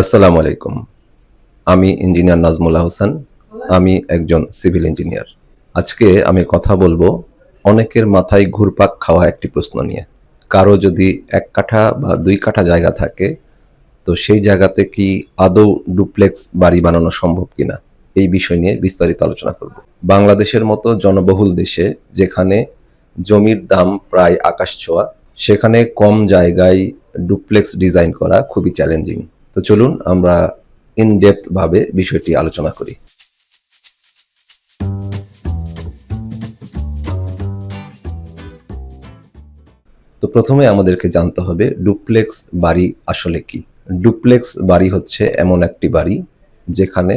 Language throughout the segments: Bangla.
আসসালামু আলাইকুম। আমি ইঞ্জিনিয়ার নাজমুল্লাহ হোসেন আমি একজন সিভিল ইঞ্জিনিয়ার। আজকে আমি কথা বলব অনেকের মাথায় ঘুরপাক খাওয়া একটি প্রশ্ন নিয়ে। কারও যদি এক কাঠা বা দুই কাঠা জায়গা থাকে, তো সেই জায়গাতে কি আদৌ ডুপ্লেক্স বাড়ি বানানো সম্ভব কিনা? এই বিষয় নিয়ে বিস্তারিত আলোচনা করব। বাংলাদেশের মতো জনবহুল দেশে যেখানে জমির দাম প্রায় আকাশ ছোঁয়া, সেখানে কম জায়গায় ডুপ্লেক্স ডিজাইন করা খুবই চ্যালেঞ্জিং। তো চলুন আমরা ইন ডেপথ ভাবে বিষয়টি আলোচনা করি। তো প্রথমে আমাদেরকে জানতে হবে ডুপ্লেক্স বাড়ি আসলে কি? ডুপ্লেক্স বাড়ি হচ্ছে এমন একটি বাড়ি যেখানে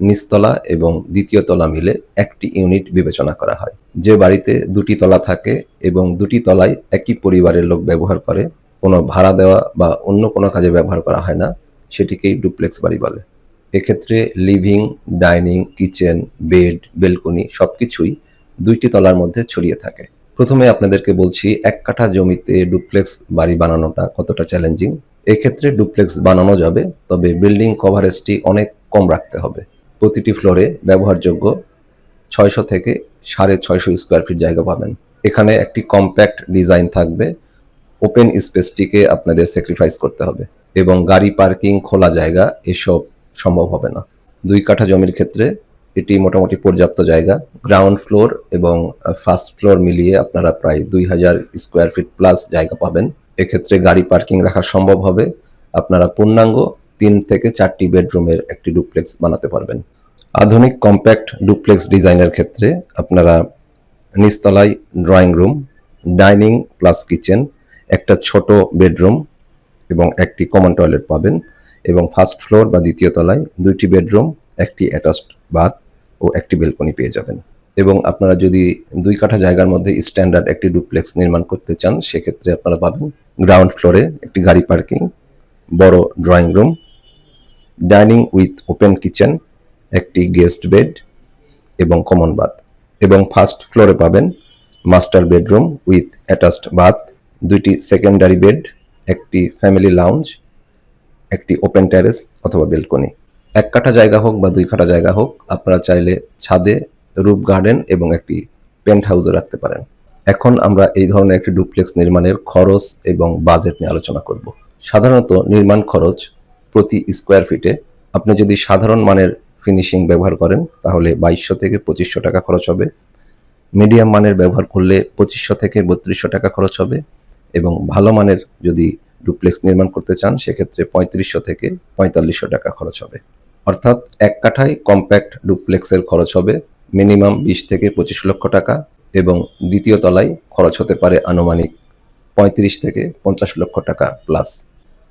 নিচতলা এবং দ্বিতীয় তলা মিলে একটি ইউনিট বিবেচনা করা হয়। যে বাড়িতে দুটি তলা থাকে এবং দুটি তলায় একই পরিবারের লোক ব্যবহার করে কোনো ভাড়া দেওয়া বা অন্য কোনো কাজে ব্যবহার করা হয় না, সেটিকেই ডুপ্লেক্স বাড়ি বলে। এক্ষেত্রে living, dining, kitchen, bed, balcony সব কিছুই দুইটি তলার মধ্যে ছড়িয়ে থাকে। প্রথমে আপনাদেরকে বলছি, এক কাঠা জমিতে ডুপ্লেক্স বাড়ি বানানোটা কতটা চ্যালেঞ্জিং। এক্ষেত্রে ডুপ্লেক্স বানানো যাবে, তবে বিল্ডিং কভারেজটি অনেক কম রাখতে হবে। প্রতিটি ফ্লোরে ব্যবহারযোগ্য ছয়শো থেকে সাড়ে ছয়শো স্কোয়ার ফিট জায়গা পাবেন। এখানে একটি কম্প্যাক্ট ডিজাইন থাকবে ওপেন স্পেসটিকে আপনাদের স্যাক্রিফাইস করতে হবে এবং গাড়ি পার্কিং খোলা জায়গা এসব সম্ভব হবে না। দুই কাঠা জমির ক্ষেত্রে এটি মোটামুটি পর্যাপ্ত জায়গা। গ্রাউন্ড ফ্লোর এবং ফার্স্ট ফ্লোর মিলিয়ে আপনারা প্রায় দুই হাজার স্কোয়ার ফিট প্লাস জায়গা পাবেন। এক্ষেত্রে গাড়ি পার্কিং রাখা সম্ভব হবে। আপনারা পূর্ণাঙ্গ তিন থেকে চারটি বেডরুমের একটি ডুপ্লেক্স বানাতে পারবেন। আধুনিক কম্প্যাক্ট ডুপ্লেক্স ডিজাইনের ক্ষেত্রে আপনারা নিচতলায় drawing room dining plus kitchen একটা ছোট বেডরুম এবং একটি কমন টয়লেট পাবেন এবং ফার্স্ট ফ্লোর বা দ্বিতীয় তলায় দুইটি বেডরুম, একটি অ্যাটাচড বাথ ও একটি বেলকনি পেয়ে যাবেন। এবং আপনারা যদি দুই কাঠা জায়গার মধ্যে স্ট্যান্ডার্ড একটি ডুপ্লেক্স নির্মাণ করতে চান, সেক্ষেত্রে আপনারা পাবেন গ্রাউন্ড ফ্লোরে একটি গাড়ি পার্কিং বড় drawing room dining with open kitchen একটি গেস্ট বেড এবং কমন বাথ এবং ফার্স্ট ফ্লোরে পাবেন master bedroom with attached bath দুইটি সেকেন্ডারি বেড একটি ফ্যামিলি লাউঞ্জ একটি ওপেন টেরেস অথবা বেলকনি এক কাঠা জায়গা হোক বা দুই কাঠা জায়গা হোক, আপনারা চাইলে ছাদে রুফ গার্ডেন এবং একটি পেন্ট হাউসও রাখতে পারেন। এখন আমরা এই ধরনের একটি ডুপ্লেক্স নির্মাণের খরচ এবং বাজেট নিয়ে আলোচনা করব। সাধারণত নির্মাণ খরচ প্রতি স্কোয়ার ফিটে আপনি যদি সাধারণ মানের ফিনিশিং ব্যবহার করেন, তাহলে বাইশশো থেকে পঁচিশশো টাকা খরচ হবে। মিডিয়াম মানের ব্যবহার করলে পঁচিশশো থেকে বত্রিশশো টাকা খরচ হবে। এবং ভালো মানের যদি ডুপ্লেক্স নির্মাণ করতে চান, সেক্ষেত্রে পঁয়ত্রিশশো থেকে পঁয়তাল্লিশশো টাকা খরচ হবে। অর্থাৎ এক কাঠায় কম্প্যাক্ট ডুপ্লেক্সের খরচ হবে মিনিমাম বিশ থেকে পঁচিশ লক্ষ টাকা এবং দ্বিতীয় তলায় খরচ হতে পারে আনুমানিক পঁয়ত্রিশ থেকে পঞ্চাশ লক্ষ টাকা প্লাস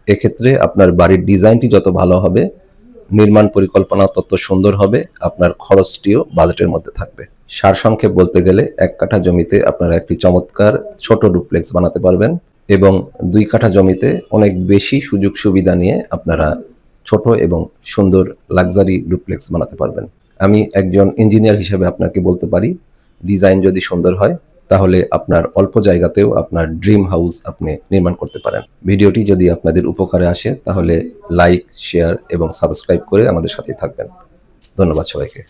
এক্ষেত্রে আপনার বাড়ির ডিজাইনটি যত ভালো হবে, নির্মাণ পরিকল্পনা তত সুন্দর হবে, আপনার খরচটিও বাজেটের মধ্যে থাকবে। সারসংক্ষেপ বলতে গেলে এক কাঠা জমিতে আপনারা একটি চমৎকার ছোট ডুপ্লেক্স বানাতে পারবেন এবং দুই কাঠা জমিতে অনেক বেশি সুযোগ সুবিধা নিয়ে আপনারা ছোট এবং সুন্দর লাক্সারি ডুপ্লেক্স বানাতে পারবেন। আমি একজন ইঞ্জিনিয়ার হিসেবে আপনাকে বলতে পারি, ডিজাইন যদি সুন্দর হয়, তাহলে আপনার অল্প জায়গাতেও আপনার ড্রিম হাউস আপনি নির্মাণ করতে পারেন। ভিডিওটি যদি আপনাদের উপকারে আসে, তাহলে লাইক, শেয়ার এবং সাবস্ক্রাইব করে আমাদের সাথে থাকবেন। ধন্যবাদ সবাইকে।